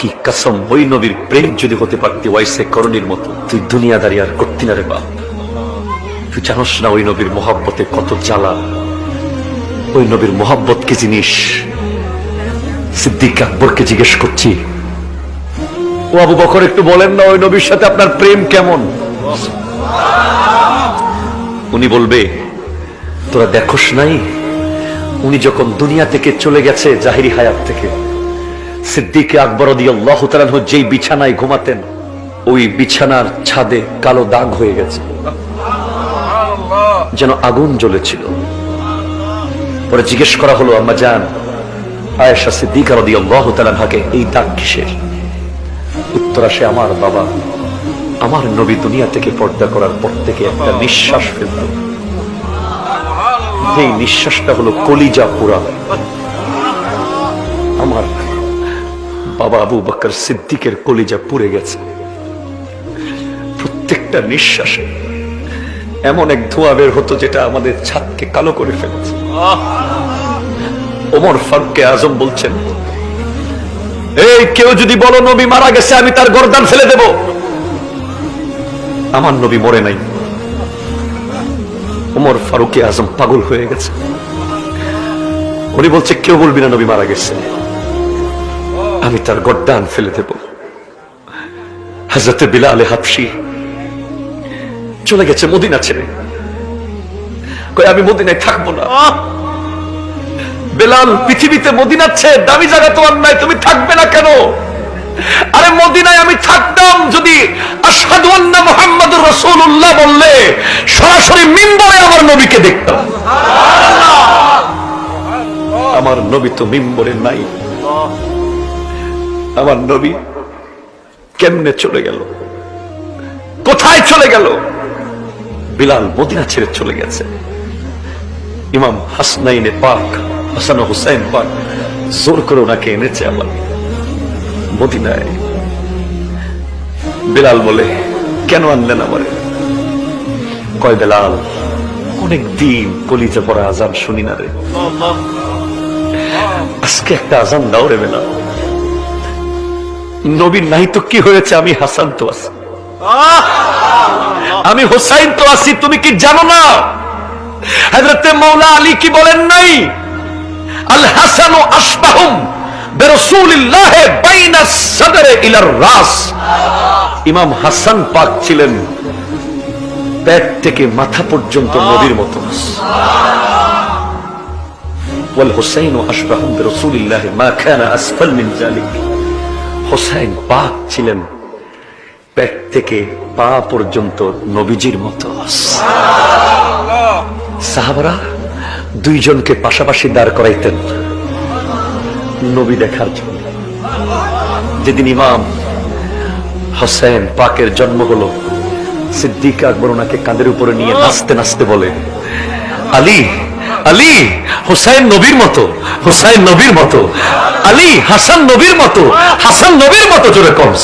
কি কসম ওই নবীর প্রেম যদি হতে পারতি ওয়াইসে করণীর মতো, তুই দুনিয়াদারি আর করতি না রে বাপ। তুই জানোস না ওই নবীর মোহাব্বতে কত জ্বালা। ওই নবীর মোহাব্বত কি জিনিস সিদ্দিক আকবরকে জিজ্ঞেস করছি, ও আবু বকর, একটু বলেন না ওই নবীর সাথে আপনার প্রেম কেমন? উনি বলবে, তোরা দেখোস নাই, উনি যখন দুনিয়া থেকে চলে গেছে জাহিরি হায়াত থেকে সিদ্দিকে আকবর আল্লাহ যেই বিছানায় ঘুমাতেন ওই বিছানার ছাদে কালো দাগ হয়ে গেছে। যেন আগুন জ্বলেছিল। পরে জিজ্ঞেস করা হলো আম্মা জান আয়েশা সিদ্দিকা রদি আল্লাহ তালানহাকে এই দাগ কিসের? উত্তর আসে আমার বাবা আমার নবী দুনিয়া থেকে পর্দা করার পর থেকে একটা নিঃশ্বাস ফেলত। এই নিঃশ্বাসটা হলো কলিজা পুরা। বাবা আবু বকর সিদ্দিকের কলিজা পুড়ে গেছে। প্রত্যেকটা নিঃশ্বাসে এমন এক ধোঁয়া বের হতো যেটা আমাদের ছাদকে কালো করে ফেলেছে। ওমর ফারুককে আজম বলছেন, এই কেউ যদি বলো নবী মারা গেছে, আমি তার গর্দান ফেলে দেব। আমার নবী মরে নাই। ওমর ফারুকে আজম পাগল হয়ে গেছে। উনি বলছে, কেউ বলবি না নবী মারা গেছে? আমি তার গর্দান ফেলে দেব। হাজরতে বিলালে হাফসি চলে গেছে মদিনা ছেড়ে। কই আমি মদিনায় থাকব না। বেলাল পৃথিবীতে মদিনার চেয়ে দামি জায়গা তোমার নাই তুমি থাকবে না কেন? আরে মদিনায় আমি থাকতাম যদি আশহাদু আন্না মুহাম্মাদুর রাসূলুল্লাহ বললে সরাসরি মিম্বরে আমার নবীকে দেখতাম। আমার নবী তো মিম্বরে নাই। আমার নবী কেমনে চলে গেল? কোথায় চলে গেল? বিলাল মদিনা ছেড়ে চলে গেছে। ইমাম হাসনাইনে পাক, হাসান হুসাইন পাক জোর করে ওনাকে এনেছে আবার মদিনায়। বিলাল বলে, কেন আনলেন আমার? কয়, বেলাল অনেক দিন কলিজা পড়া আজান শুনি না রে। আজকে একটা আজান দাও রে, বেলাল। নবীর নাই তো কি হয়েছে? আমি হাসান তো আছি। আমি হোসাইন তো আছি, তুমি কি জানো না? হজরতে মৌলা আলী কি বলেন নাই? আল হাসান বাইনা সাদরে ইমাম হাসান পাক ছিলেন পেট থেকে মাথা পর্যন্ত নবীর হোসাইন পাক ছিলেন পেট থেকে পা পর্যন্ত নবীজির মতো। সাহাবারা দুইজনকে পাশাপাশি দাঁড় করাইতেন নবী দেখার জন্য। যেদিন ইমাম হোসেন পাকের জন্ম হলো, সিদ্দিক আকবর ওনাকে কাঁধের উপরে নিয়ে নাচতে নাচতে বলে, আলী আলী হোসাইন নবীর মতো, হোসাইন নবীর মতো, আলী হাসান নবীর মতো, হাসান নবীর মতো জোরে কমস